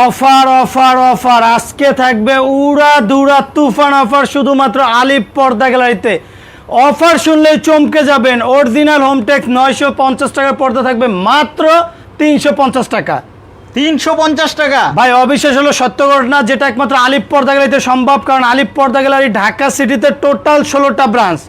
Offer offer offer. আজকে থাকবে উড়া দুরা তুফান অফার শুধুমাত্র আলিপ পর্দা গ্যালারিতে। অফার শুনলেই চমকে যাবেন। অরিজিনাল হোমটেক নয়শো পঞ্চাশ টাকার পর্দা থাকবে মাত্র তিনশো পঞ্চাশ টাকা। তিনশো পঞ্চাশ টাকা? ভাই অবিশ্বাস হলো সত্য ঘটনা যেটা একমাত্র আলিপ পর্দা গ্যালারিতে সম্ভব। কারণ আলিপ পর্দা গ্যালারি ঢাকা সিটিতে টোটাল ষোলোটা ব্রাঞ্চ।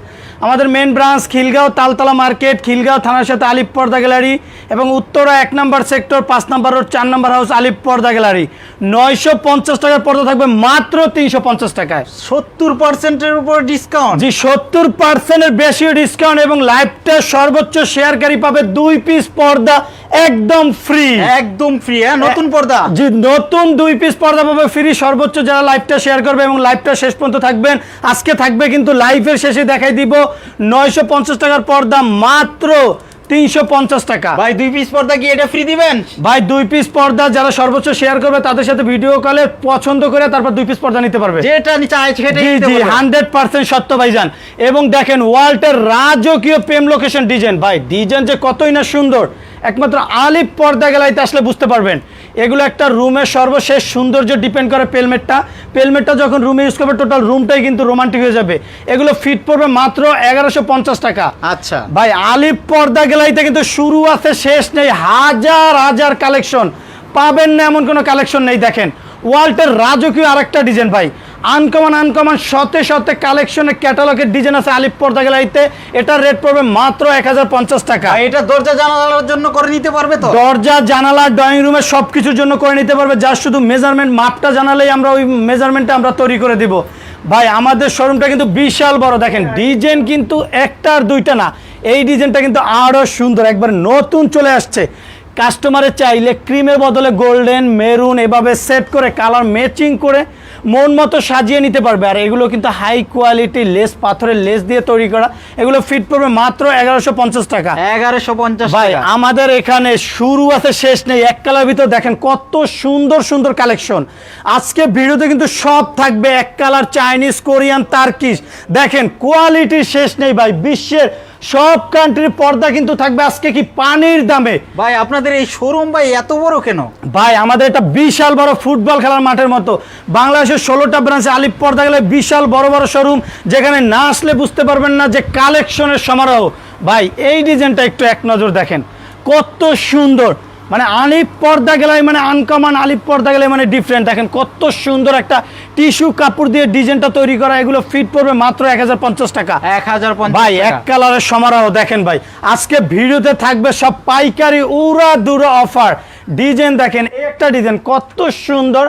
আমাদের main branch Khilgaon Taltala market Khilgaon থানার সাথে আলিপ পর্দা গ্যালারি এবং উত্তরা এক নম্বর সেক্টর পাঁচ নম্বর রোড চার নম্বর হাউস আলিপ পর্দা গ্যালারি। নয়শো পঞ্চাশ টাকার পর্দা থাকবে মাত্র তিনশো পঞ্চাশ টাকায়। সত্তর পার্সেন্টের উপর ডিসকাউন্ট জি সত্তর পার্সেন্টের বেশি ডিসকাউন্ট এবং লাইফটা সর্বোচ্চ শেয়ারকারী পাবে দুই পিস পর্দা একদম ফ্রি একদম ফ্রি হ্যাঁ? নতুন পর্দা? জি নতুন দুই পিস পর্দা পাবে ফ্রি সর্বোচ্চ যারা লাইভটা শেয়ার করবে এবং লাইভটা শেষ পর্যন্ত থাকবেন আজকে থাকবে কিন্তু লাইভের শেষে দেখাই দিব নয়শো পঞ্চাশ টাকার পর্দা মাত্র তিনশো পঞ্চাশ টাকা। ভাই দুই পিস পর্দা কি এটা ফ্রি দিবেন? ভাই দুই পিস পর্দা যারা সর্বোচ্চ শেয়ার করবে তাদের সাথে ভিডিও কলে পছন্দ করে তারপর দুই পিস পর্দা নিতে পারবে। যেটা চাই সেটাই জি হান্ড্রেড পার্সেন্ট সত্য ভাইজান। এবং দেখেন ওয়ার্ল্ডের রাজকীয় প্রেম লোকেশন ডিজাইন ভাই ডিজাইন যে কতই না সুন্দর একমাত্র আলিফ পর্দা গেলাইতে আসলে বুঝতে পারবেন। এগুলো একটা রুমের সর্বশেষ সৌন্দর্য ডিপেন্ড করে পেলমেটটা। পেলমেটটা যখন রুমে ইউজ করবে টোটাল রুমটাই কিন্তু রোমান্টিক হয়ে যাবে। এগুলো ফিট পড়বে মাত্র এগারোশো পঞ্চাশ টাকা। আচ্ছা। ভাই আলিফ পর্দা গেলাইতে কিন্তু শুরু আছে শেষ নেই হাজার হাজার কালেকশন পাবেন না এমন কোনো কালেকশন নেই দেখেন। ওয়ার্ল্ডের রাজকীয় আরেকটা ডিজাইন ভাই। আনকমন আনকমন শতে শতে কালেকশনের ক্যাটালগের ডিজাইন আছে আলিপ পর্দা গেলাইতে এটার রেট পড়বে মাত্র এক হাজার পঞ্চাশ টাকা। এটা দরজা জানালার জন্য করে নিতে পারবে তো? দরজা জানালা ড্রয়িং রুমে সব কিছুর জন্য করে নিতে পারবে। যার শুধু মেজারমেন্ট মাপটা জানালেই আমরা ওই মেজারমেন্টটা আমরা তৈরি করে দিব। ভাই আমাদের শোরুমটা কিন্তু বিশাল বড়। দেখেন ডিজাইন কিন্তু একটা আর দুইটা না। এই ডিজাইনটা কিন্তু আরও সুন্দর। একবার নতুন চলে আসছে। কাস্টমারের চাইলে ক্রিমের বদলে গোল্ডেন মেরুন এভাবে সেট করে কালার ম্যাচিং করে মন মতো সাজিয়ে নিতে পারবে। আর এগুলো কিন্তু হাই কোয়ালিটি লেস পাথরের লেস দিয়ে তৈরি করা। এগুলো ফিট পড়বে মাত্র এগারোশো পঞ্চাশ টাকা। এগারোশো পঞ্চাশ ভাই আমাদের এখানে শুরু আছে শেষ নেই। এক কালার ভিতর দেখেন কত সুন্দর সুন্দর কালেকশন আজকে ভিডিওতে কিন্তু সব থাকবে। এক কালার চাইনিজ কোরিয়ান তার্কিশ দেখেন কোয়ালিটি শেষ নেই ভাই। বিশ্বের সব কান্ট্রির পর্দা কিন্তু থাকবে আজকে কি পানির দামে। ভাই আপনাদের এই শোরুম ভাই এত বড় কেন? ভাই আমাদের এটা বিশাল বড় ফুটবল খেলার মাঠের মতো। বাংলাদেশের ষোলোটা ব্রাঞ্চে আলিপ পর্দা গেলে বিশাল বড় বড় শোরুম যেখানে না আসলে বুঝতে পারবেন না যে কালেকশনের সমারোহ। ভাই এই ডিজাইনটা একটু এক নজর দেখেন। কত সুন্দর। মানে আলিপ পর্দা গেলাই মানে আনকমন আলিপ পর্দা গেলে মানে ডিফারেন্ট দেখেন কত সুন্দর একটা টিস্যু কাপড় দিয়ে ডিজাইনটা তৈরি করা এগুলো ফিট পড়বে মাত্র এক হাজার পঞ্চাশ টাকা। এক হাজার ভাই এক কালারের সমারোহ দেখেন ভাই। আজকে ভিডিওতে থাকবে সব পাইকারি উড়া দুরা অফার ডিজাইন দেখেন একটা ডিজাইন কত সুন্দর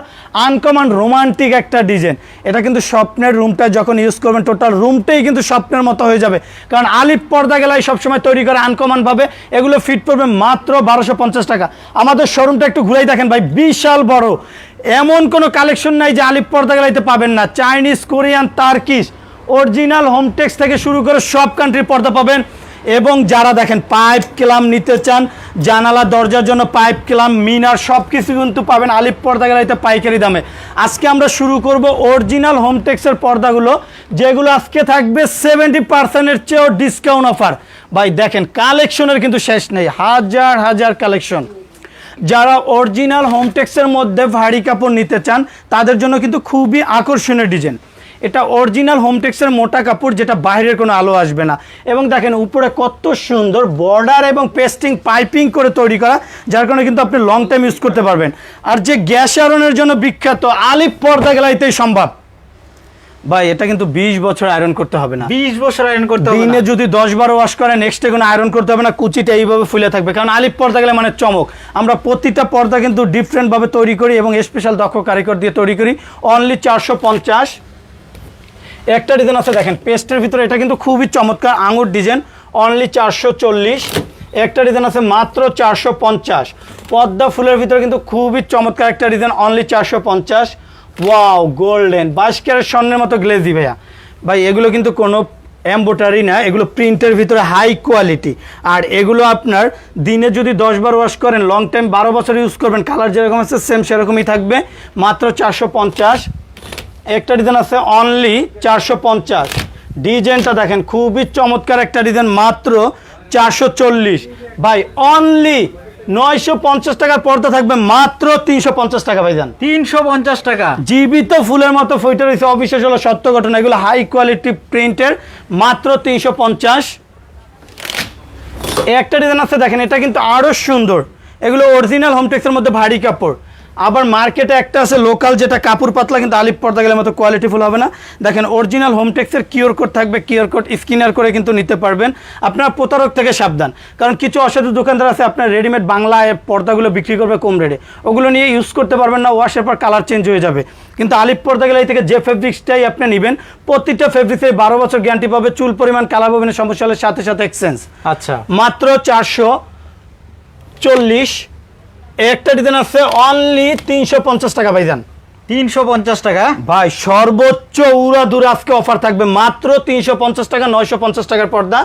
আনকমন রোমান্টিক একটা ডিজাইন। এটা কিন্তু স্বপ্নের রুমটা যখন ইউজ করবেন টোটাল রুমটাই কিন্তু স্বপ্নের মতো হয়ে যাবে। কারণ আলিপ পর্দা গেলাই সবসময় তৈরি করে আনকমন ভাবে এগুলো ফিট পড়বে মাত্র বারোশো পঞ্চাশ টাকা আমাদের শোরুমটা একটু ঘুরাই দেখেন ভাই, বিশাল বড়। এমন কোনো কালেকশন নাই যে আলিপ পর্দা গেলাইতে পাবেন না। Chinese Korean Turkish original Hometex থেকে শুরু করে সব কান্ট্রির পর্দা পাবেন। এবং যারা দেখেন পাইপ ক্লাম নিতে চান, জানালা, দরজার জন্য পাইপ ক্লাম, মিনার সব কিছু কিন্তু পাবেন আলিপ পর্দা গেলাইতে পাইকারি দামে। আজকে আমরা শুরু করব অরিজিনাল হোমটেক্সের পর্দাগুলো, যেগুলো আজকে থাকবে সেভেন্টি পার্সেন্টের চেয়েও ডিসকাউন্ট অফার ভাই, দেখেন কালেকশনের কিন্তু শেষ নেই, হাজার হাজার কালেকশন যারা অরিজিনাল হোমটেক্সের মধ্যে ভারী কাপড় নিতে চান, তাদের জন্য কিন্তু খুবই আকর্ষণীয় ডিজাইন এটা অরিজিনাল হোমটেক্সের মোটা কাপড় যেটা বাইরের কোনো আলো আসবে না। এবং দেখেন উপরে কত সুন্দর বর্ডার এবং পেস্টিং পাইপিং করে তৈরি করা যার কারণে কিন্তু আপনি লং টাইম ইউজ করতে পারবেন। আর যে গ্যাস আয়রনের জন্য বিখ্যাত আলিপ পর্দা গেলাইতেই সম্ভব। ভাই এটা কিন্তু বিশ বছর আয়রন করতে হবে না। বিশ বছর আয়রন করতে হবে দিনে যদি দশ বারো ওয়াশ করে নেক্সটে কোনো আয়রন করতে হবে না কুচিটা এইভাবে ফুলে থাকবে। কারণ আলিপ পর্দা গেলে মানে চমক। আমরা প্রতিটা পর্দা কিন্তু ডিফারেন্টভাবে তৈরি করি এবং স্পেশাল দক্ষ কারিগর দিয়ে তৈরি করি। অনলি চারশো পঞ্চাশ একটা ডিজাইন আছে, দেখেন পেস্টের ভিতরে এটা কিন্তু খুবই চমৎকার আঙুর ডিজাইন অনলি চারশো চল্লিশ। একটা ডিজাইন আছে মাত্র চারশো পঞ্চাশ। পদ্মা ফুলের ভিতরে কিন্তু খুবই চমৎকার একটা ডিজাইন অনলি চারশো পঞ্চাশ। ওয়াও গোল্ডেন বাইশ ক্যারেট স্বর্ণের মতো গ্লেজি ভাইয়া। ভাই, এগুলো কিন্তু কোনো এম্বোটারি না, এগুলো প্রিন্টের ভিতরে হাই কোয়ালিটি আর এগুলো আপনার দিনে যদি দশ বার ওয়াশ করেন লং টাইম বারো বছর ইউজ করবেন কালার যেরকম আছে সেম সেরকমই থাকবে। মাত্র চারশো পঞ্চাশ। একটা ডিজাইন আছে অনলি চারশো পঞ্চাশ। ডিজাইনটা দেখেন খুবই চমৎকার একটা ডিজাইন মাত্র চারশো চল্লিশ। ভাই অনলি নয়শো পঞ্চাশ টাকার পর্দা থাকবে মাত্র তিনশো পঞ্চাশ টাকা ভাইজান তিনশো পঞ্চাশ টাকা। জীবিত ফুলের মতো ফুইটা রয়েছে অবিশ্বাস হলো সত্য ঘটনা। এগুলো হাই কোয়ালিটি প্রিন্টের মাত্র তিনশো পঞ্চাশ। একটা ডিজাইন আছে দেখেন এটা কিন্তু আরও সুন্দর। এগুলো অরিজিনাল হোমটেক্সের মধ্যে ভারী কাপড়। আবার মার্কেটে একটা আছে লোকাল যেটা কাপড় পাতলা কিন্তু আলিপ পর্দা গেলে মতো কোয়ালিটিফুল হবে না। দেখেন অরিজিনাল হোমটেক্সের কিওর কোড থাকবে কিওর কোড স্ক্যানার করে কিন্তু নিতে পারবেন। আপনার প্রতারক থেকে সাবধান কারণ কিছু অসাধু দোকানদার আছে আপনার রেডিমেড বাংলায় পর্দাগুলো বিক্রি করবে কম রেটে ওগুলো নিয়ে ইউজ করতে পারবেন না ওয়াশের পর কালার চেঞ্জ হয়ে যাবে। কিন্তু আলিপ পর্দা গেলে থেকে যে ফেব্রিক্সটাই আপনি নেবেন প্রতিটা ফেব্রিক্সে বারো বছর গ্যারান্টি পাবে চুল পরিমাণ কালার পাবেন সমস্যা হলে সাথে সাথে এক্সচেঞ্জ আচ্ছা। মাত্র চারশো চল্লিশ একটা ডিজাইন আছে অনলি তিনশো পঞ্চাশ টাকা ভাইজান। তিনশো পঞ্চাশ টাকা? ভাই সর্বোচ্চ উড়া দূর আজকে অফার থাকবে মাত্র তিনশো পঞ্চাশ টাকা নয়শো পঞ্চাশ টাকার পর্দা।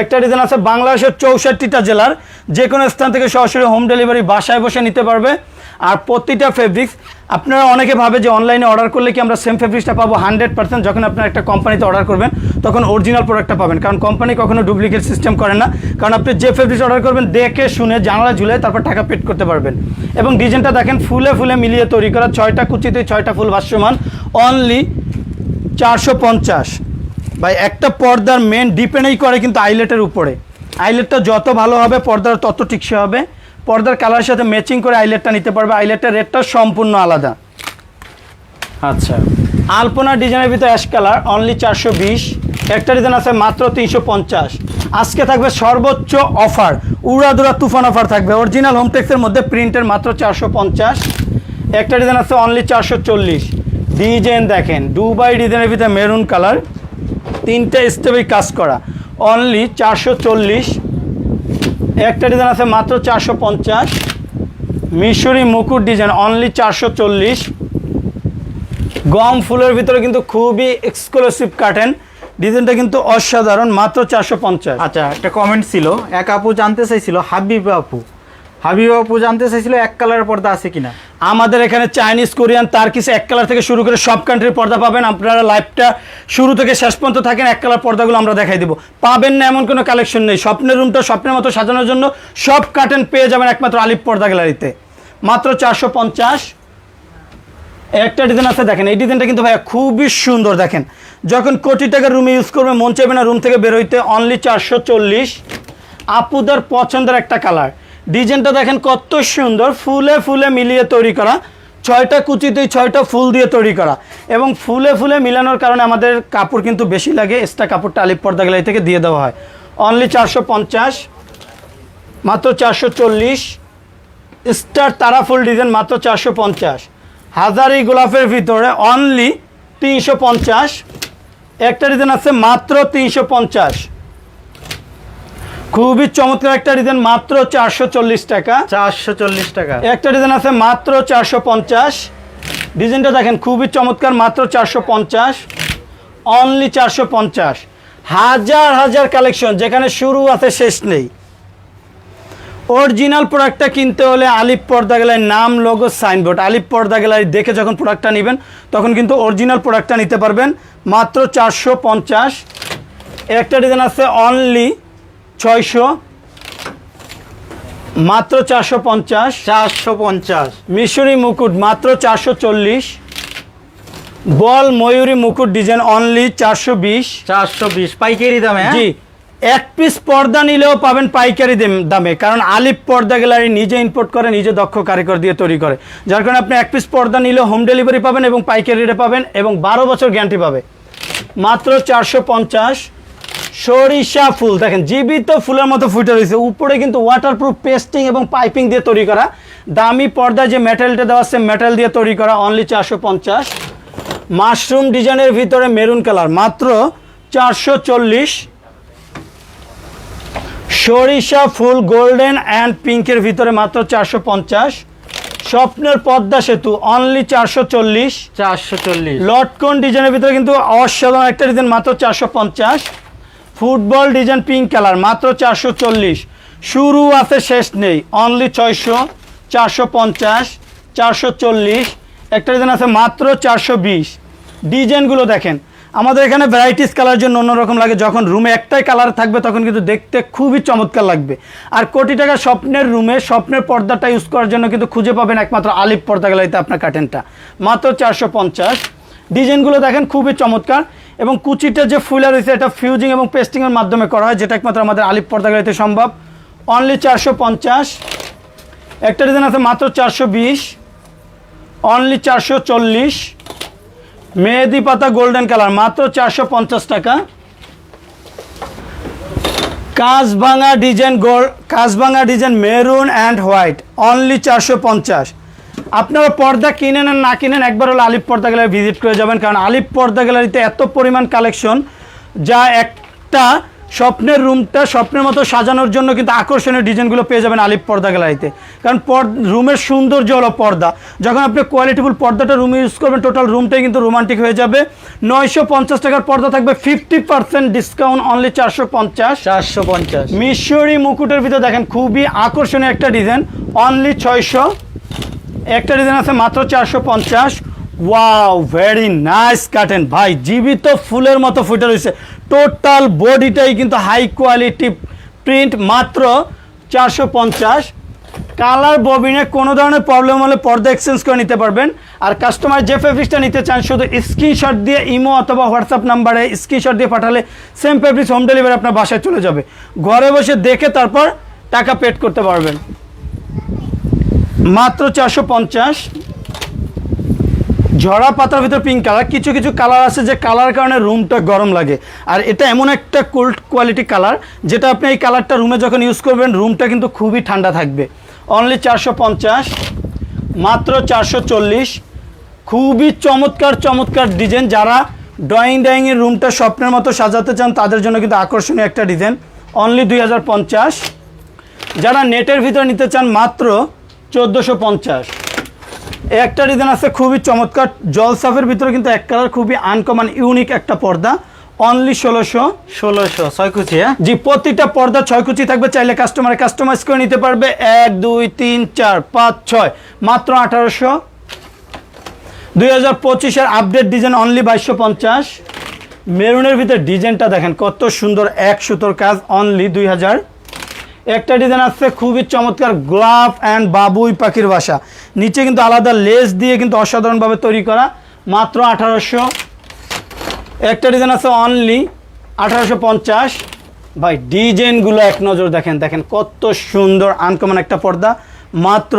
একটা ডিজাইন আছে বাংলাদেশের চৌষট্টিটা জেলার। যে কোনো স্থান থেকে সরাসরি হোম ডেলিভারি বাসায় বসে নিতে পারবে। আর প্রতিটা ফেব্রিক্স আপনারা অনেকে ভাবে যে অনলাইনে অর্ডার করলে কি আমরা সেম ফেব্রিক্সটা পাবো? হান্ড্রেড পার্সেন্ট যখন আপনার একটা কোম্পানিতে অর্ডার করবেন, তখন অরিজিনাল প্রোডাক্টটা পাবেন। কারণ কোম্পানি কখনো ডুপ্লিকেট সিস্টেম করে না। কারণ আপনি যে ফেব্রিক্স অর্ডার করবেন, দেখে শুনে, জানালা ঝুলে তারপর টাকা পেড করতে পারবেন। এবং ডিজাইনটা দেখেন, ফুলে ফুলে মিলিয়ে তৈরি করা, ছয়টা কুচিতে ছয়টা ফুল ভাষ্যমান অনলি চারশো পঞ্চাশ। ভাই, একটা পর্দার মেন ডিপেন্ডই করে কিন্তু আইলেটের উপরে। আইলেটটা যত ভালো হবে, পর্দার তত টিকসে হবে। পর্দার কালারের সাথে ম্যাচিং করে আইলেটটা নিতে পারবে। আইলেটের রেটটা সম্পূর্ণ আলাদা। আচ্ছা। আলপনা ডিজাইনের ভিতরে অ্যাশ কালার অনলি চারশো বিশ। একটা ডিজাইন আছে মাত্র তিনশো পঞ্চাশ। আজকে থাকবে সর্বোচ্চ অফার। উড়াদুরা তুফান অফার থাকবে। অরিজিনাল হোমটেক্সের মধ্যে প্রিন্টের মাত্র চারশো পঞ্চাশ। একটা ডিজাইন আছে অনলি চারশো চল্লিশ। ডিজাইন দেখেন, দুবাই ডিজাইনের ভিতরে মেরুন কালার তিনটে স্টেপে কাজ করা। অনলি চারশো চল্লিশ। একটা ডিজাইন আছে মাত্র চারশো পঞ্চাশ। মিশরি মুকুট ডিজাইন অনলি চারশো চল্লিশ। গম ফুলের ভিতরে কিন্তু খুবই এক্সক্লুসিভ কাটেন ডিজাইনটা কিন্তু অসাধারণ, মাত্র চারশো পঞ্চাশ। আচ্ছা একটা কমেন্ট ছিল, এক আপু জানতে চাইছিল, হাবিব আপু। হাবিব আপু জানতে চাইছিল এক কালারের পর্দা আছে কিনা। আমাদের এখানে চাইনিজ কোরিয়ান তার কিছু এক কালার থেকে শুরু করে সব কান্ট্রির পর্দা পাবেন। আপনারা লাইভটা শুরু থেকে শেষ পর্যন্ত থাকেন, এক কালার পর্দাগুলো আমরা দেখাই দিব। পাবেন না এমন কোনো কালেকশন নেই। স্বপ্নের রুমটা স্বপ্নের মতো সাজানোর জন্য সব কার্টেন পেয়ে যাবেন একমাত্র আলিপ পর্দা গ্যালারিতে মাত্র চারশো পঞ্চাশ। একটা ডিজাইন আছে, দেখেন, এই ডিজাইনটা কিন্তু ভাইয়া খুবই সুন্দর, দেখেন। যখন কোটি টাকার রুমে ইউজ করবে, মন চাইবে না রুম থেকে বেরোইতে অনলি চারশো চল্লিশ। আপুদের পছন্দের একটা কালার ডিজাইনটা দেখেন কত সুন্দর, ফুলে ফুলে মিলিয়ে তৈরি করা। ছয়টা কুচিতেই ছয়টা ফুল দিয়ে তৈরি করা। এবং ফুলে ফুলে মিলানোর কারণে আমাদের কাপড় কিন্তু বেশি লাগে এক্সট্রা কাপড়টা আলিপ পর্দা গ্যালারি থেকে দিয়ে দেওয়া হয়। অনলি চারশো পঞ্চাশ, মাত্র চারশো চল্লিশ। স্টার তারা ফুল ডিজাইন, মাত্র চারশো পঞ্চাশ। হাজারি গোলাপের ভিতরে অনলি তিনশো পঞ্চাশ। একটা ডিজাইন আছে, মাত্র তিনশো পঞ্চাশ। খুবই চমৎকার একটা ডিজাইন মাত্র চারশো চল্লিশ টাকা। চারশো চল্লিশ টাকা। একটা ডিজাইন আছে মাত্র চারশো পঞ্চাশ। ডিজাইনটা দেখেন খুবই চমৎকার মাত্র চারশো পঞ্চাশ। অনলি চারশো পঞ্চাশ। হাজার হাজার কালেকশন যেখানে শুরু আছে শেষ নেই। অরিজিনাল প্রোডাক্টটা কিনতে হলে আলিপ পর্দা গ্যালারির নাম লোগো সাইনবোর্ড আলিপ পর্দা গ্যালারি দেখে যখন প্রোডাক্টটা নেবেন তখন কিন্তু অরিজিনাল প্রোডাক্টটা নিতে পারবেন। মাত্র চারশো পঞ্চাশ। একটা ডিজাইন আছে অনলি ছয়শো মাত্র চারশো পঞ্চাশ। চারশো পঞ্চাশ। মিশরি মুকুট মাত্র চারশো চল্লিশ। বল ময়ূরী মুকুট ডিজাইন অনলি চারশো বিশ। চারশো বিশ পাইকারি দামে হ্যাঁ? জি এক পিস পর্দা নিলেও পাবেন পাইকারি দামে কারণ আলিপ পর্দা গ্যালারি নিজে ইম্পোর্ট করে নিজে দক্ষ কারিগর দিয়ে তৈরি করে। যার কারণে আপনি এক পিস পর্দা নিলেও হোম ডেলিভারি পাবেন এবং পাইকারি রেটে পাবেন এবং বারো বছর গ্যারান্টি পাবে। মাত্র চারশো পঞ্চাশ। সরিষা ফুল। দেখেন জীবিত ফুলের মতো ফুটে রয়েছে। উপরে কিন্তু ওয়াটারপ্রুফ পেস্টিং এবং পাইপিং দিয়ে তৈরি করা। দামি পর্দা যে মেটালটা দেওয়া আছে মেটাল দিয়ে তৈরি করা অনলি চারশো পঞ্চাশ। মাশরুম ডিজাইনের ভিতরে মেরুন কালার মাত্র চারশো চল্লিশ। সরিষা ফুল গোল্ডেন অ্যান্ড পিঙ্কের ভিতরে মাত্র চারশো পঞ্চাশ। স্বপ্নের পদ্মা সেতু অনলি চারশো চল্লিশ। চারশো চল্লিশ। লটকন ডিজাইনের ভিতরে কিন্তু অসাধারণ একটা ডিজাইন মাত্র চারশো পঞ্চাশ। ফুটবল ডিজাইন পিঙ্ক কালার, মাত্র চারশো চল্লিশ। শুরু আছে, শেষ নেই। অনলি ছয়শো, চারশো পঞ্চাশ, চারশো চল্লিশ। একটা ডিজাইন আছে, মাত্র চারশো বিশ। ডিজাইনগুলো দেখেন, আমাদের এখানে ভ্যারাইটিস কালার জন্য অন্যরকম লাগে। যখন রুমে একটাই কালার থাকবে, তখন কিন্তু দেখতে খুবই চমৎকার লাগবে। আর কোটি টাকা স্বপ্নের রুমে স্বপ্নের পর্দাটা ইউজ করার জন্য কিন্তু খুঁজে পাবেন একমাত্র আলিপ পর্দা গ্যালারিতে আপনার কাটেনটা মাত্র চারশো পঞ্চাশ। ডিজাইনগুলো দেখেন, খুবই চমৎকার। এবং কুচিটা যে ফুলা রয়েছে, এটা ফিউজিং এবং পেস্টিংয়ের মাধ্যমে করা হয়, যেটা একমাত্র আমাদের আলিপ পর্দা গ্যালারিতে সম্ভব। অনলি চারশো পঞ্চাশ। একটা ডিজাইন আছে মাত্র চারশো বিশ। অনলি চারশো চল্লিশ। মেহেদি পাতা গোল্ডেন কালার মাত্র চারশো পঞ্চাশ টাকা। কাঁচভাঙা design gold কাঁচভাঙা design maroon and white only চারশো পঞ্চাশ। আপনারা পর্দা কিনেন আর না কিনেন একবার হলো আলিপ পর্দা গ্যালারি ভিজিট করে যাবেন কারণ আলিপ পর্দা গ্যালারিতে এত পরিমাণ কালেকশন যা একটা স্বপ্নের রুমটা স্বপ্নের মতো সাজানোর জন্য কিন্তু আকর্ষণীয় ডিজাইনগুলো পেয়ে যাবেন আলিপ পর্দা গ্যালারিতে। কারণ রুমের সৌন্দর্য হলো পর্দা। যখন আপনি কোয়ালিটিফুল পর্দাটা রুমে ইউজ করবেন টোটাল রুমটাই কিন্তু রোমান্টিক হয়ে যাবে। নয়শো পঞ্চাশ টাকার পর্দা থাকবে ফিফটি পার্সেন্ট ডিসকাউন্ট অনলি চারশো পঞ্চাশ। চারশো পঞ্চাশ। মিশরি মুকুটের ভিতরে দেখেন খুবই আকর্ষণীয় একটা ডিজাইন অনলি ছয়শো। একটা ডিজাইন আছে, মাত্র চারশো পঞ্চাশ। ওয়াও ভেরি নাইস কাটেন ভাই, জীবিত ফুলের মতো ফুটে রয়েছে। টোটাল বডিটাই কিন্তু হাই কোয়ালিটি প্রিন্ট মাত্র চারশো পঞ্চাশ। কালার ববিনে কোনো ধরনের প্রবলেম হলে পর্দা এক্সচেঞ্জ করে নিতে পারবেন। আর কাস্টমার যে ফেব্রিক্সটা নিতে চান, শুধু স্ক্রিনশট দিয়ে ইমো অথবা হোয়াটসঅ্যাপ নাম্বারে স্ক্রিনশট দিয়ে পাঠালে সেম ফেব্রিক্স হোম ডেলিভারি আপনার বাসায় চলে যাবে। ঘরে বসে দেখে তারপর টাকা পেড করতে পারবেন। মাত্র চারশো পঞ্চাশ। ঝরা পাতার ভিতর পিঙ্ক কালার কিছু কিছু কালার আছে যে কালার কারণে রুমটা গরম লাগে। আর এটা এমন একটা কোল্ড কোয়ালিটি কালার যেটা আপনি এই কালারটা রুমে যখন ইউজ করবেন রুমটা কিন্তু খুবই ঠান্ডা থাকবে। অনলি চারশো পঞ্চাশ, মাত্র চারশো চল্লিশ। খুবই চমৎকার চমৎকার ডিজাইন যারা ড্রয়িং ডাইংয়ের রুমটা স্বপ্নের মতো সাজাতে চান, তাদের জন্য কিন্তু আকর্ষণীয় একটা ডিজাইন অনলি দুই হাজার পঞ্চাশ। যারা নেটের ভিতর নিতে চান, মাত্র চোদ্দোশো পঞ্চাশ। একটা ডিজাইন আছে খুবই চমৎকার। জলসাফের ভিতরে কিন্তু এক কালার খুবই আনকমন ইউনিক একটা পর্দা। অনলি ষোলোশো। ষোলোশো ছয় কুচি হ্যাঁ? জি প্রতিটা পর্দা ছয় কুচি থাকবে। চাইলে কাস্টমার কাস্টমাইজ করে নিতে পারবে। এক দুই তিন চার পাঁচ ছয়। মাত্র আঠারোশো। দুই হাজার পঁচিশের আপডেট ডিজাইন অনলি বাইশশো পঞ্চাশ। মেরুনের ভিতরে ডিজাইনটা দেখেন কত সুন্দর এক সুতোর কাজ। অনলি দুই হাজার একটা ডিজাইন আছে খুবই চমৎকার গ্লাভ অ্যান্ড বাবুই পাখির বাসা। নিচে কিন্তু আলাদা লেস দিয়ে কিন্তু অসাধারণভাবে তৈরি করা মাত্র আঠারোশো। একটা ডিজাইন আছে অনলি আঠারোশো পঞ্চাশ। ভাই ডিজাইনগুলো এক নজর দেখেন দেখেন কত সুন্দর আনকমন একটা পর্দা মাত্র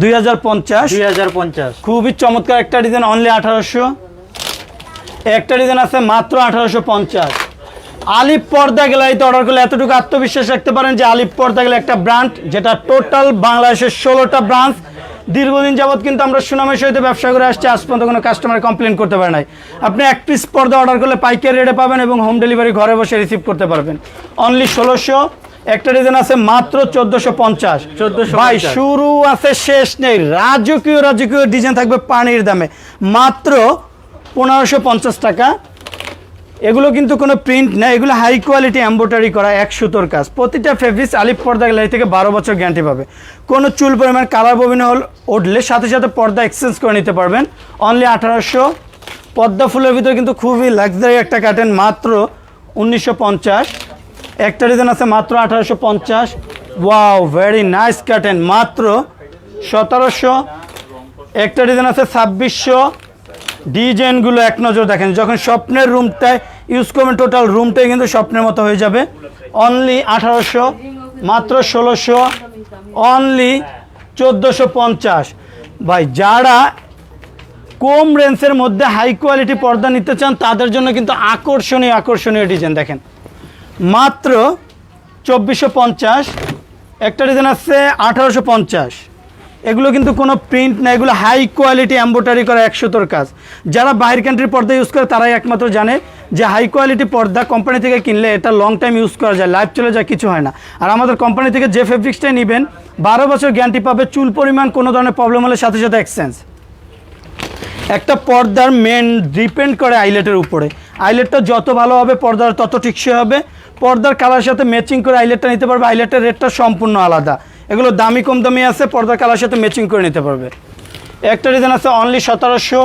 দুই হাজার পঞ্চাশ। দুই হাজার পঞ্চাশ। খুবই চমৎকার একটা ডিজাইন অনলি আঠারোশো। একটা ডিজাইন আছে মাত্র আঠারোশো পঞ্চাশ। আলিপ পর্দা গ্যালারিতে অর্ডার করলে এতটুকু আত্মবিশ্বাস রাখতে পারেন যে আলিপ পর্দা গেলে একটা ব্র্যান্ড যেটা টোটাল বাংলাদেশের ষোলোটা ব্রাঞ্চ। দীর্ঘদিন যাবৎ কিন্তু আমরা সুনামের সহিত ব্যবসা করে আসছি আজ পর্যন্ত কোনো কাস্টমার কমপ্লেন করতে পারে নাই। আপনি এক পিস পর্দা অর্ডার করলে পাইকারি রেটে পাবেন এবং হোম ডেলিভারি ঘরে বসে রিসিভ করতে পারবেন। অনলি ষোলোশো একটা ডিজাইন আছে মাত্র চোদ্দোশো পঞ্চাশ। 1450 ভাই শুরু আছে শেষ নেই। রাজকীয় রাজকীয় ডিজাইন থাকবে পানির দামে। মাত্র পনেরোশো পঞ্চাশ টাকা। এগুলো কিন্তু কোনো প্রিন্ট না, এগুলো হাই কোয়ালিটি এম্ব্রয়ডারি করা, এক সুতোর কাজ। প্রতিটা ফেব্রিক্স আলিপ পর্দা গ্যালারি থেকে বারো বছর গ্যারান্টি পাবে। কোনো চুল পরিমাণ কালার ববিনে হল, উঠলে সাথে সাথে পর্দা এক্সচেঞ্জ করে নিতে পারবেন। অনলি আঠারোশো। পদ্মা ফুলের ভিতরে কিন্তু খুবই লাক্সারি একটা কাটেন মাত্র উনিশশো পঞ্চাশ। একটা ডিজাইন আছে মাত্র আঠারোশো পঞ্চাশ। ওয়াও ভেরি নাইস কাটেন মাত্র সতেরোশো। একটা ডিজাইন আছে ছাব্বিশশো। ডিজাইনগুলো এক নজর দেখেন, যখন স্বপ্নের রুমটায় ইউজ করবেন টোটাল রুমটাই কিন্তু স্বপ্নের মতো হয়ে যাবে। অনলি আঠারোশো, মাত্র ষোলোশো অনলি চোদ্দোশো পঞ্চাশ। ভাই, যারা কম রেঞ্জের মধ্যে হাই কোয়ালিটি পর্দা নিতে চান, তাদের জন্য কিন্তু আকর্ষণীয় আকর্ষণীয় ডিজাইন দেখেন। মাত্র চব্বিশশো পঞ্চাশ, একটা ডিজাইন আছে আঠারোশো পঞ্চাশ। এগুলো কিন্তু কোনো প্রিন্ট না, এগুলো হাই কোয়ালিটি এম্ব্রয়ডারি করা একশোতর কাজ। যারা বাইরের কান্ট্রির পর্দা ইউজ করে, তারাই একমাত্র জানে যে হাই কোয়ালিটি পর্দা কোম্পানি থেকে কিনলে এটা লং টাইম ইউজ করা যায় লাইফ চলে যায়, কিছু হয় না। আর আমাদের কোম্পানি থেকে যে ফেব্রিক্সটাই নেবেন, বারো বছর গ্যারান্টি পাবে, চুল পরিমাণ কোনো ধরনের প্রবলেম হলে সাথে সাথে এক্সচেঞ্জ একটা পর্দার মেন ডিপেন্ড করে আইলেটের উপরে। আইলেটটা যত ভালো হবে, পর্দার তত টিকসই হবে। পর্দার কালার সাথে ম্যাচিং করে আইলেটটা নিতে পারবে আইলেটের রেটটা সম্পূর্ণ আলাদা। এগুলো দামি কম দামি আছে পর্দার কালার সাথে ম্যাচিং করে নিতে পারবে। একটা ডিজাইন আছে অনলি সতেরোশো,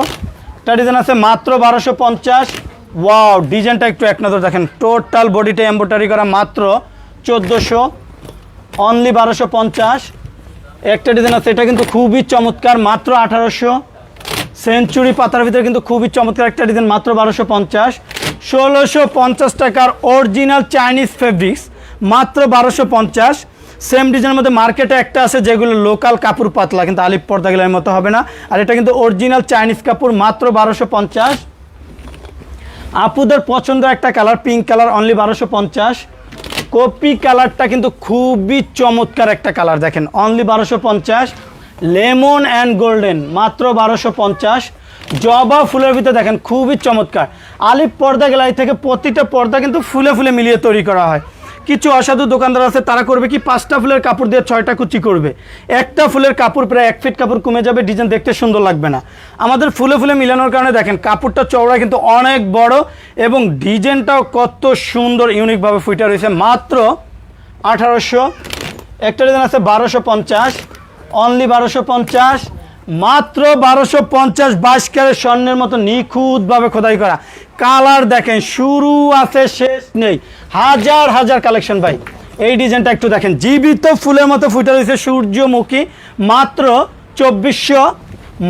একটা ডিজাইন আছে মাত্র বারোশো পঞ্চাশ। ওয়াও ডিজাইনটা একটু এক নজর দেখেন। টোটাল বডিটা এম্ব্রয়ডারি করা মাত্র চোদ্দোশো অনলি বারোশো পঞ্চাশ। একটা ডিজাইন আছে, এটা কিন্তু খুবই চমৎকার, মাত্র আঠারোশো। সেঞ্চুরি পাতার ভিতরে কিন্তু খুবই চমৎকার একটা ডিজাইন মাত্র বারোশো পঞ্চাশ। ষোলোশো পঞ্চাশ টাকার অরিজিনাল চাইনিজ ফেব্রিক্স মাত্র বারোশো পঞ্চাশ। সেম ডিজাইনের মধ্যে মার্কেটে একটা আছে, যেগুলো লোকাল কাপড় পাতলা, কিন্তু আলিপ পর্দাগুলোর মতো হবে না। আর এটা কিন্তু অরিজিনাল চাইনিজ কাপড়, মাত্র বারোশো পঞ্চাশ। আপুদের পছন্দ একটা কালার পিঙ্ক কালার অনলি বারোশো পঞ্চাশ। কপি কালারটা কিন্তু খুবই চমৎকার একটা কালার দেখেন অনলি বারোশো পঞ্চাশ। লেমন অ্যান্ড গোল্ডেন মাত্র বারোশো পঞ্চাশ। জবা ফুলের ভিতরে দেখেন, খুবই চমৎকার। আলিপ পর্দা গ্যালারি থেকে প্রতিটা পর্দা কিন্তু ফুলে ফুলে মিলিয়ে তৈরি করা হয়। কিছু অসাধু দোকানদার আছে, তারা করবে কি, পাঁচটা ফুলের কাপড় দিয়ে ছয়টা কুচি করবে। একটা ফুলের কাপড় প্রায় এক ফিট কাপড় কমে যাবে, ডিজাইন দেখতে সুন্দর লাগবে না। আমাদের ফুলে ফুলে মিলানোর কারণে দেখেন কাপড়টা চওড়া কিন্তু অনেক বড় এবং ডিজাইনটাও কত সুন্দর, ইউনিকভাবে ফুটে রয়েছে। মাত্র আঠারোশো, একটা ডিজাইন আছে বারোশো পঞ্চাশ অনলি বারোশো পঞ্চাশ, মাত্র বারোশো পঞ্চাশ বাইশ স্বর্ণের মতো নিখুঁতভাবে খোদাই করা। কালার দেখেন, শুরু আছে, শেষ নেই। হাজার হাজার কালেকশন ভাই। এই ডিজাইনটা একটু দেখেন। জীবিত ফুলের মতো ফুটে রয়েছে সূর্যমুখী, মাত্র চব্বিশশো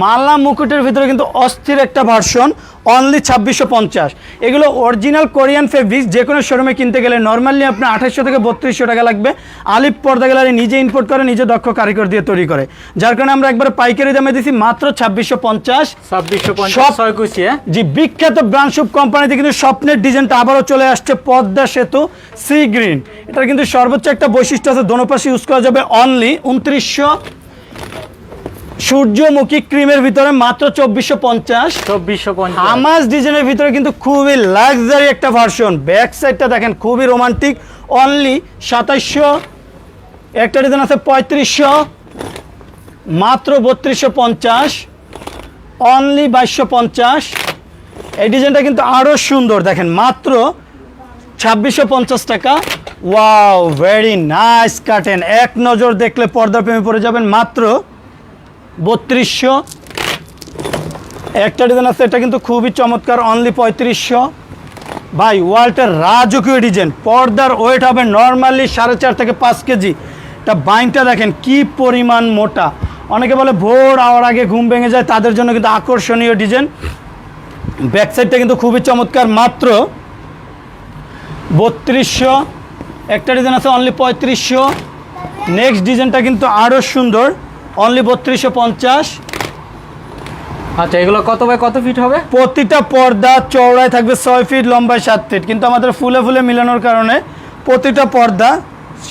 মালা মুকুটের ভিতরে কিন্তু অস্থির একটা ভার্সন অনলি ছাব্বিশশো পঞ্চাশ। এগুলো অরিজিনাল কোরিয়ান ফেব্রিক্স যে কোনো শোরুমে কিনতে গেলে নর্মালি আপনার আঠাশশো থেকে বত্রিশশো টাকা লাগবে। আলিপ পর্দা গ্যালারি নিজে ইম্পোর্ট করে নিজে দক্ষ কারিগর দিয়ে তৈরি করে। যার কারণে আমরা একবার পাইকারি দামে দিছি মাত্র ছাব্বিশশো পঞ্চাশ। ছাব্বিশশো পঞ্চাশ হ্যাঁ? জি বিখ্যাত ব্রান্ডশুপ কোম্পানিতে কিন্তু স্বপ্নের ডিজাইনটা আবারও চলে আসছে পদ্মা সেতু সি গ্রিন এটার কিন্তু সর্বোচ্চ একটা বৈশিষ্ট্য আছে দোনো পাশে ইউজ করা যাবে অনলি উনত্রিশশো সূর্যমুখী ক্রিমের ভিতরে মাত্র চব্বিশশো পঞ্চাশ। চব্বিশশো পঞ্চাশ। হামাস ডিজাইনের ভিতরে কিন্তু খুবই লাক্সারি একটা ভার্সন ব্যাক সাইডটা দেখেন খুবই রোমান্টিক অনলি সাতাইশশো একটা ডিজাইন আছে পঁয়ত্রিশশো মাত্র বত্রিশশো পঞ্চাশ। অনলি বাইশশো পঞ্চাশ। এই ডিজাইনটা কিন্তু আরও সুন্দর দেখেন মাত্র ছাব্বিশশো পঞ্চাশ টাকা। ওয়াও ভেরি নাইস কাটেন এক নজর দেখলে পর্দা প্রেমে পড়ে যাবেন মাত্র বত্রিশশো। একটা ডিজাইন আছে, এটা কিন্তু খুবই চমৎকার অনলি পঁয়ত্রিশশো। ভাই, ওয়ালটার রাজকীয় ডিজাইন, পর্দার ওয়েট হবে নর্মালি সাড়ে চার থেকে পাঁচ কেজি। তা বাইনটা দেখেন, কি পরিমাণ মোটা। অনেকে বলে ভোর আওয়ার আগে ঘুম ভেঙে যায়, তাদের জন্য কিন্তু আকর্ষণীয় ডিজাইন। ব্যাক সাইডটা কিন্তু খুবই চমৎকার, মাত্র বত্রিশশো। একটা ডিজাইন আছে অনলি পঁয়ত্রিশশো। নেক্সট ডিজাইনটা কিন্তু আরও সুন্দর। অনলি বত্রিশশো পঞ্চাশ। আচ্ছা এগুলো কত বাই কত ফিট হবে? প্রতিটা পর্দা চওড়ায় থাকবে ছয় ফিট লম্বায় সাত ফিট কিন্তু আমাদের ফুলে ফুলে মিলানোর কারণে প্রতিটা পর্দা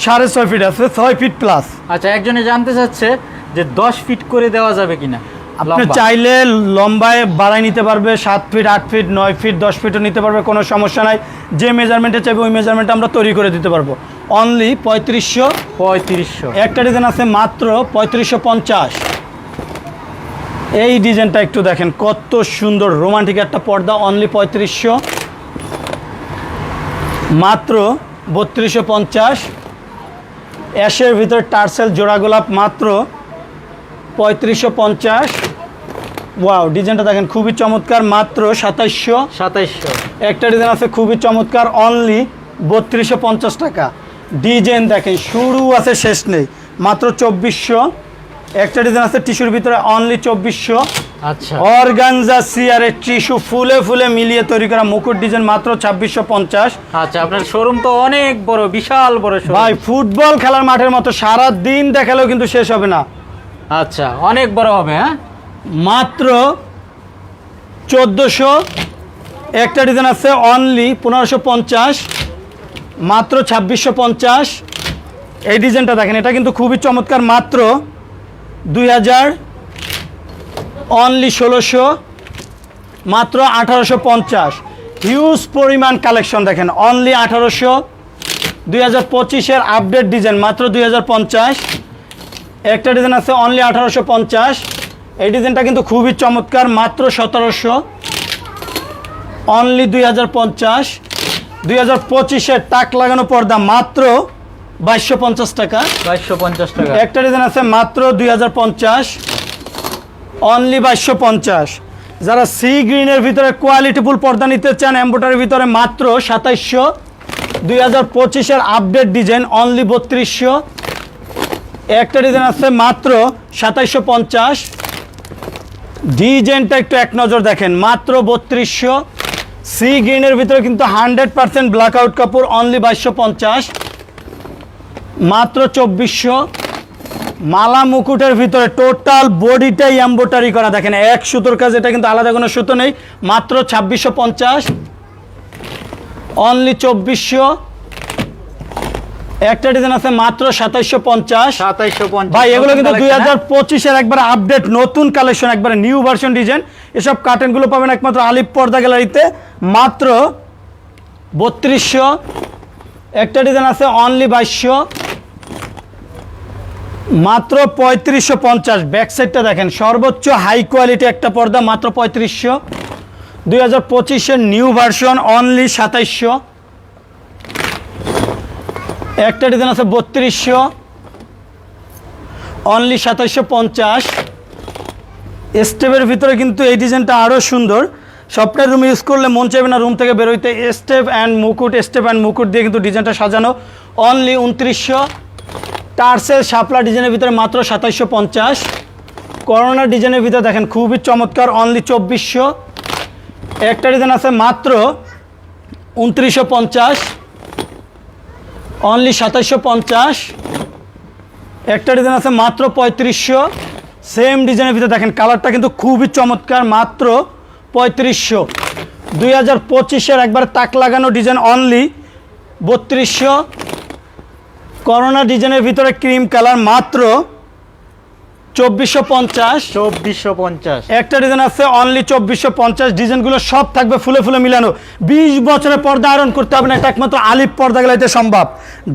সাড়ে ছয় ফিট আছে ছয় ফিট প্লাস আচ্ছা একজনে জানতে চাচ্ছে যে দশ ফিট করে দেওয়া যাবে কিনা? আপনি চাইলে লম্বায় বাড়াই নিতে পারবে সাত ফিট আট ফিট নয় ফিট দশ ফিটও নিতে পারবে কোনো সমস্যা নাই। যে মেজারমেন্টে চাইবে ওই মেজারমেন্টে আমরা তৈরি করে দিতে পারব। অনলি পঁয়ত্রিশশো। পঁয়ত্রিশশো। একটা ডিজাইন আছে মাত্র পঁয়ত্রিশশো পঞ্চাশ। এই ডিজাইনটা একটু দেখেন কত সুন্দর রোমান্টিক একটা পর্দা অনলি পঁয়ত্রিশশো। মাত্র বত্রিশশো পঞ্চাশ। অ্যাশের ভিতর টার্সেল জোড়া গোলাপ মাত্র পঁয়ত্রিশশো পঞ্চাশ। ওয়াও ডিজাইনটা দেখেন খুবই চমৎকার মাত্র সাতাইশশো। সাতাইশশো। একটা ডিজাইন আছে খুবই চমৎকার অনলি বত্রিশশো পঞ্চাশ টাকা। ডিজাইন দেখেন শুরু আছে শেষ নেই। মাত্র চব্বিশশো। একটা ডিজাইন আছে টিস্যুর ভিতরে অনলি চব্বিশশো। আচ্ছা। অর্গানজা সিয়ারের টিস্যু ফুলে ফুলে মিলিয়ে তৈরি করা মুকুট ডিজাইন মাত্র ছাব্বিশশো পঞ্চাশ। আচ্ছা আপনার শোরুম তো অনেক বড় বিশাল বড় শোরুম ভাই ফুটবল খেলার মাঠের মতো সারা দিন দেখালেও কিন্তু শেষ হবে না। আচ্ছা অনেক বড় হবে হ্যাঁ? মাত্র চোদ্দোশো। একটা ডিজাইন আছে অনলি পনেরোশো পঞ্চাশ। মাত্র ছাব্বিশশো পঞ্চাশ। এই ডিজাইনটা দেখেন, এটা কিন্তু খুবই চমৎকার, মাত্র দুই হাজার অনলি ষোলোশো, মাত্র আঠারোশো পঞ্চাশ। হিউজ পরিমাণ কালেকশন দেখেন অনলি আঠারোশো। দুই হাজার পঁচিশের আপডেট ডিজাইন মাত্র দুই হাজার পঞ্চাশ। একটা ডিজাইন আছে অনলি আঠারোশো পঞ্চাশ। এই ডিজাইনটা কিন্তু খুবই চমৎকার, মাত্র সতেরোশো। অনলি দুই হাজার পঞ্চাশ। দুই হাজার পঁচিশের টাক লাগানো পর্দা মাত্র বাইশশো পঞ্চাশ টাকা। বাইশশো পঞ্চাশ টাকা। একটা ডিজাইন আছে মাত্র দুই হাজার পঞ্চাশ। অনলি বাইশশো পঞ্চাশ। যারা সি গ্রিনের ভিতরে কোয়ালিটিফুল পর্দা নিতে চান এম্বোটারের ভিতরে মাত্র সাতাইশশো। দুই হাজার পঁচিশের আপডেট ডিজাইন অনলি বত্রিশশো। একটা ডিজাইন আছে মাত্র সাতাইশশো পঞ্চাশ। ডিজাইনটা একটু এক নজর দেখেন মাত্র বত্রিশশো। সি গ্রিনের ভিতরে কিন্তু হান্ড্রেড পার্সেন্ট ব্ল্যাক আউট কাপড় অনলি বাইশশো পঞ্চাশ। মাত্র চব্বিশশো। মালা মুকুটের ভিতরে টোটাল বডিটাই এম্বোটারি করা। দেখেন, এক সুতোর কাজ, এটা কিন্তু আলাদা কোনো সুতো নেই। মাত্র ছাব্বিশশো পঞ্চাশ। অনলি চব্বিশশো। একটা ডিজাইন আছে মাত্র সাতাইশশো পঞ্চাশ। ভাই এগুলো কিন্তু দুই হাজার পঁচিশের একবার আপডেট নতুন কালেকশন একবারে নিউ ভার্সন ডিজাইন এসব কার্টেনগুলো পাবেন একমাত্র আলিপ পর্দা গ্যালারিতে মাত্র বত্রিশশো। একটা ডিজাইন আছে অনলি বাইশশো। মাত্র পঁয়ত্রিশশো পঞ্চাশ। ব্যাক সাইডটা দেখেন সর্বোচ্চ হাই কোয়ালিটি একটা পর্দা মাত্র পঁয়ত্রিশশো। দুই হাজার পঁচিশের নিউ ভার্সন অনলি সাতাইশশো। একটা ডিজাইন আছে বত্রিশশো অনলি সাতাইশশো পঞ্চাশ। স্টেপের ভিতরে কিন্তু এই ডিজাইনটা আরও সুন্দর। সবটাই রুম ইউজ করলে মন চাইবে না রুম থেকে বেরোইতে। স্টেপ অ্যান্ড মুকুট, স্টেপ অ্যান্ড মুকুট দিয়ে কিন্তু ডিজাইনটা সাজানো। অনলি উনত্রিশশো। টার্সেল শাপলা ডিজাইনের ভিতরে মাত্র সাতাইশশো পঞ্চাশ। করোনা ডিজাইনের ভিতরে দেখেন খুবই চমৎকার অনলি চব্বিশশো। একটা ডিজাইন আছে মাত্র উনত্রিশশো পঞ্চাশ। অনলি সাতাশশো পঞ্চাশ। একটা ডিজাইন আছে মাত্র পঁয়ত্রিশশো। সেম ডিজাইনের ভিতরে দেখেন কালারটা কিন্তু খুবই চমৎকার, মাত্র পঁয়ত্রিশশো। দুই হাজার পঁচিশের একবার তাক লাগানো ডিজাইন অনলি বত্রিশশো। করোনা ডিজাইনের ভিতরে ক্রিম কালার মাত্র চব্বিশশো পঞ্চাশ। চব্বিশশো পঞ্চাশ। একটা ডিজাইন আছে অনলি চব্বিশশো পঞ্চাশ। ডিজাইনগুলো সব থাকবে ফুলে ফুলে মিলানো। বিশ বছরের পর্দা আয়রন করতে হবে না এটা একমাত্র আলিপ পর্দা গেলাইতে সম্ভব।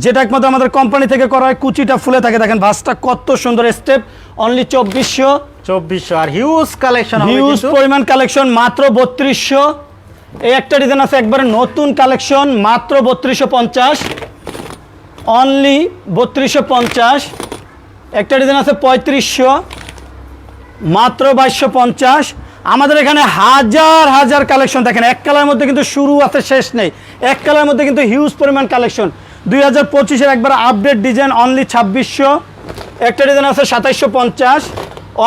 যেটা একমাত্র আমাদের কোম্পানি থেকে করা হয় কুচিটা ফুলে থাকে। দেখেন ভাসটা কত সুন্দর স্টেপ অনলি চব্বিশশো। চব্বিশশো আর হিউজ কালেকশন হিউজ পরিমাণ কালেকশন মাত্র বত্রিশশো। এই একটা ডিজাইন আছে একবারে নতুন কালেকশন মাত্র বত্রিশশো পঞ্চাশ। অনলি বত্রিশশো পঞ্চাশ। একটা ডিজাইন আছে পঁয়ত্রিশশো, মাত্র বাইশশো পঞ্চাশ। আমাদের এখানে হাজার হাজার কালেকশন দেখেন, এক কালার মধ্যে কিন্তু শুরু আছে, শেষ নেই। এক কালার মধ্যে কিন্তু হিউজ পরিমাণ কালেকশন। দুই হাজার পঁচিশের একবার আপডেট ডিজাইন অনলি ছাব্বিশশো। একটা ডিজাইন আছে সাতাইশশো পঞ্চাশ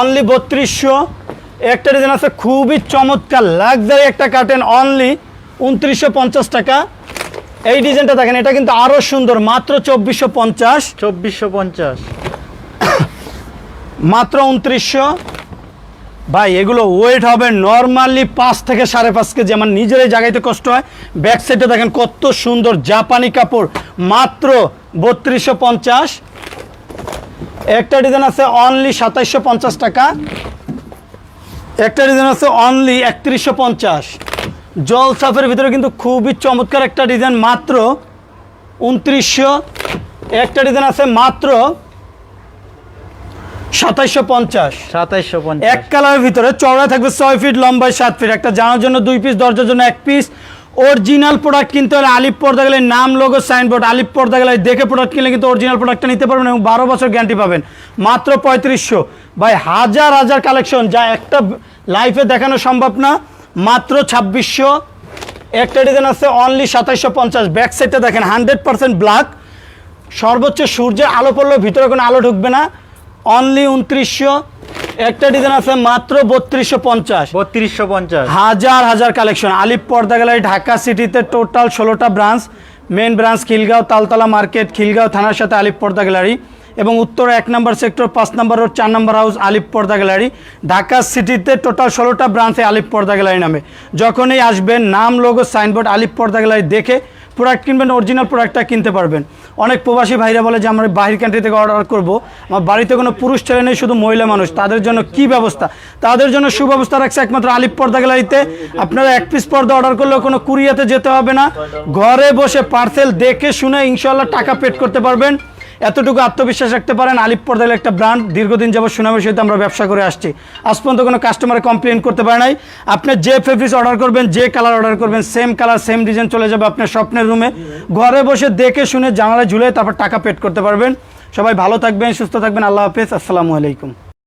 অনলি বত্রিশশো। একটা ডিজাইন আছে খুবই চমৎকার লাক্সারি একটা কাটেন অনলি উনত্রিশশো পঞ্চাশ টাকা। এই ডিজাইনটা দেখেন, এটা কিন্তু আরও সুন্দর, মাত্র চব্বিশশো পঞ্চাশ। চব্বিশশো পঞ্চাশ। মাত্র উনত্রিশশো। ভাই, এগুলো ওয়েট হবে নর্মালি পাঁচ থেকে সাড়ে পাঁচ কেজি। আমার নিজেরই জায়গাতে কষ্ট হয়। ব্যাক সাইডে দেখেন কত সুন্দর জাপানি কাপড়। মাত্র বত্রিশশো পঞ্চাশ। একটা ডিজাইন আছে অনলি সাতাইশশো পঞ্চাশ টাকা। একটা ডিজাইন আছে অনলি একত্রিশশো পঞ্চাশ। জল সাফের ভিতরে কিন্তু খুবই চমৎকার একটা ডিজাইন মাত্র উনত্রিশশো। একটা ডিজাইন আছে মাত্র সাতাইশশো পঞ্চাশ। সাতাইশশো এক কালারের ভিতরে চওড়া থাকবে ছয় ফিট লম্বায় সাত ফিট। একটা জানার জন্য দুই পিস দরজার জন্য এক পিস অরিজিনাল প্রোডাক্ট কিনতে হলে আলিপ পর্দা গেলে নাম লোগো সাইনবোর্ড আলিপ পর্দা গেলে দেখে প্রোডাক্ট কিনলে কিন্তু অরিজিনাল প্রোডাক্টটা নিতে পারবেন এবং বারো বছর গ্যারান্টি পাবেন। মাত্র পঁয়ত্রিশশো। ভাই হাজার হাজার কালেকশন যা একটা লাইফে দেখানো সম্ভব না। মাত্র ছাব্বিশশো। একটা ডিজাইন আছে অনলি সাতাইশশো পঞ্চাশ। ব্যাক সাইডটা দেখেন হান্ড্রেড পার্সেন্ট ব্ল্যাক সর্বোচ্চ সূর্যের আলো পড়লেও ভিতরে কোনো আলো ঢুকবে না। অনলি উনত্রিশশো। একটা ডিজাইন আছে মাত্র বত্রিশশো পঞ্চাশ। বত্রিশশো পঞ্চাশ। হাজার হাজার কালেকশন আলিপ পর্দা গ্যালারি ঢাকা সিটিতে টোটাল ষোলোটা branch main branch Khilgaon Taltala market Khilgaon থানার সাথে আলিপ পর্দা গ্যালারি। এবং উত্তর এক নম্বর সেক্টর পাঁচ নম্বর রোড চার নম্বর হাউস আলিপ পর্দা গ্যালারি। ঢাকা সিটিতে টোটাল ষোলোটা ব্রাঞ্চে আলিপ পর্দা গ্যালারি নামে। যখনই আসবেন নাম লোগো সাইনবোর্ড আলিপ পর্দা গ্যালারি দেখে প্রোডাক্ট কিনবেন অরিজিনাল প্রোডাক্টটা কিনতে পারবেন। অনেক প্রবাসী ভাইরা বলে যে, আমরা বাহির কান্ট্রি থেকে অর্ডার করব। আমার বাড়িতে কোনো পুরুষ ছেলে নেই, শুধু মহিলা মানুষ। তাদের জন্য কি ব্যবস্থা? তাদের জন্য সুব্যবস্থা রাখছে একমাত্র আলিপ পর্দা গ্যালারিতে। আপনারা এক পিস পর্দা অর্ডার করলেও কোনো কুরিয়াতে যেতে হবে না। ঘরে বসে পার্সেল দেখে শুনে ইনশাল্লাহ টাকা পেড করতে পারবেন। এতটুকু আত্মবিশ্বাস রাখতে পারেন আলিপ পর্দার একটা ব্র্যান্ড। দীর্ঘদিন যাবত সুনামের সহিত আমরা ব্যবসা করে আসছি। আজ পর্যন্ত কোনো কাস্টমার কমপ্লেন করতে পারে নাই। আপনি যে ফেব্রিক্স অর্ডার করবেন, যে কালার অর্ডার করবেন সেম কালার সেম ডিজাইন চলে যাবে আপনার স্বপ্নের রুমে ঘরে বসে দেখে শুনে জানালায় ঝুলে তারপর টাকা পেড করতে পারবেন। সবাই ভালো থাকবেন, সুস্থ থাকবেন। আল্লাহ হাফেজ। আসসালামু আলাইকুম।